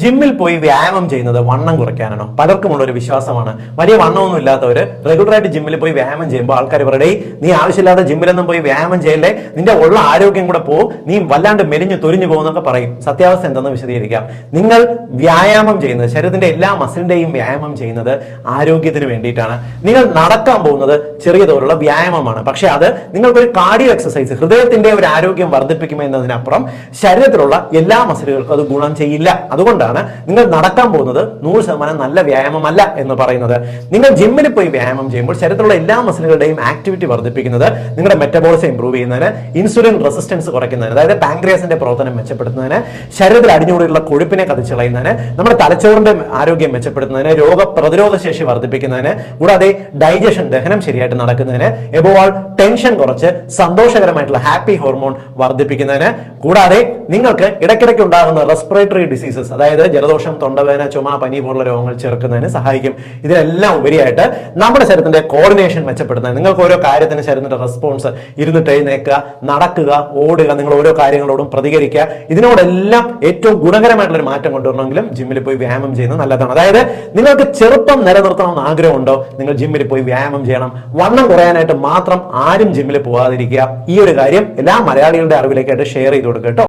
ജിമ്മിൽ പോയി വ്യായാമം ചെയ്യുന്നത് വണ്ണം കുറയ്ക്കാനാണോ? പലർക്കുമുള്ള ഒരു വിശ്വാസമാണ്. വലിയ വണ്ണമൊന്നും ഇല്ലാത്തവര് റെഗുലറായിട്ട് ജിമ്മിൽ പോയി വ്യായാമം ചെയ്യുമ്പോൾ ആൾക്കാർ പറയടേ നീ ആവശ്യമില്ലാതെ ജിമ്മിലൊന്നും പോയി വ്യായാമം ചെയ്യല്ലേ? നിന്റെ ഉള്ള ആരോഗ്യം കൂടെ പോകും നീ വല്ലാണ്ട് മെലിഞ്ഞു തൊരിഞ്ഞു പോകുന്നൊക്കെ പറയും. സത്യാവസ്ഥ എന്തെന്ന് വിശദീകരിക്കാം. നിങ്ങൾ വ്യായാമം ചെയ്യുന്നത് ശരീരത്തിന്റെ എല്ലാ മസിലിന്റെയും വ്യായാമം ചെയ്യുന്നത് ആരോഗ്യത്തിന് വേണ്ടിയിട്ടാണ്. നിങ്ങൾ നടക്കാൻ പോകുന്നത് ചെറിയ തോതിലുള്ള വ്യായാമമാണ്. പക്ഷെ അത് നിങ്ങൾക്കൊരു കാർഡിയോ എക്സസൈസ് ഹൃദയത്തിന്റെ ഒരു ആരോഗ്യം വർദ്ധിപ്പിക്കുമെന്നതിനപ്പുറം ശരീരത്തിലുള്ള എല്ലാ മസിലുകൾക്കും അത് ഗുണം ചെയ്യില്ല. അതുകൊണ്ടാണ് നിങ്ങൾ നടക്കാൻ പോകുന്നത് നൂറ് ശതമാനം നല്ല വ്യായാമമല്ല എന്ന് പറയുന്നത്. നിങ്ങൾ ജിമ്മിൽ പോയി വ്യായാമം ചെയ്യുമ്പോൾ ശരീരത്തിലുള്ള എല്ലാ മസിലുകളുടെയും ആക്ടിവിറ്റി വർദ്ധിപ്പിക്കുന്നത് നിങ്ങളുടെ മെറ്റബോളിസം ഇംപ്രൂവ് ചെയ്യുന്നതിന് ഇൻസുലിൻ റെസിസ്റ്റൻസ് കുറയ്ക്കുന്നതിന് അതായത് പാങ്ക്രിയാസിന്റെ പ്രവർത്തനം മെച്ചപ്പെടുത്തുന്നതിന് ശരീരത്തിൽ അടിഞ്ഞുകൂടിയുള്ള കൊഴുപ്പിനെ കത്തിച്ച് കളയുന്നതിന് നമ്മുടെ തലച്ചോറിന്റെ ആരോഗ്യം മെച്ചപ്പെടുത്തുന്നതിന് രോഗ പ്രതിരോധ ശേഷി വർദ്ധിപ്പിക്കുന്നതിന് കൂടാതെ ഡൈജഷൻ ദഹനം ശരിയായിട്ട് നടക്കുന്നതിന് എബോവാൾ ടെൻഷൻ കുറച്ച് സന്തോഷകരമായിട്ടുള്ള ഹാപ്പി ഹോർമോൺ വർദ്ധിപ്പിക്കുന്നതിന് കൂടാതെ നിങ്ങൾക്ക് ഇടയ്ക്കിടയ്ക്ക് ഉണ്ടാകുന്ന റെസ്പിറേറ്ററി ഡിസീസസ് അതായത് ജലദോഷം തൊണ്ടവേദന ചുമ പനി പോലുള്ള രോഗങ്ങൾ ചെറുക്കുന്നതിന് സഹായിക്കും. ഇതിനെല്ലാം ഉപരിയായിട്ട് നമ്മുടെ ശരീരത്തിന്റെ കോർഡിനേഷൻ മെച്ചപ്പെടുത്തുന്നത്. നിങ്ങൾക്ക് ഓരോ കാര്യത്തിന് ശരീരത്തിന്റെ റെസ്പോൺസ് ഇരുന്നിട്ട് എഴുന്നേക്കുക നടക്കുക ഓടുക നിങ്ങൾ ഓരോ കാര്യങ്ങളോടും പ്രതികരിക്കുക. ഇതിനോടെല്ലാം ഏറ്റവും ഗുണകരമായിട്ടുള്ള ഒരു മാറ്റം കൊണ്ടുവരണമെങ്കിലും ജിമ്മിൽ പോയി വ്യായാമം ചെയ്യുന്നത് നല്ലതാണ്. അതായത് നിങ്ങൾക്ക് ചെറുപ്പം നിലനിർത്തണമെന്ന് ആഗ്രഹമുണ്ടോ നിങ്ങൾ ജിമ്മിൽ പോയി വ്യായാമം ചെയ്യണം. വണ്ണം കുറയാനായിട്ട് മാത്രം ആരും ജിമ്മിൽ പോകാതിരിക്കുക ഈ ഒരു കാര്യം എല്ലാ മലയാളികളുടെ അറിവിലേക്കായിട്ട് ഷെയർ ചെയ്ത് കൊടുക്കുക കേട്ടോ.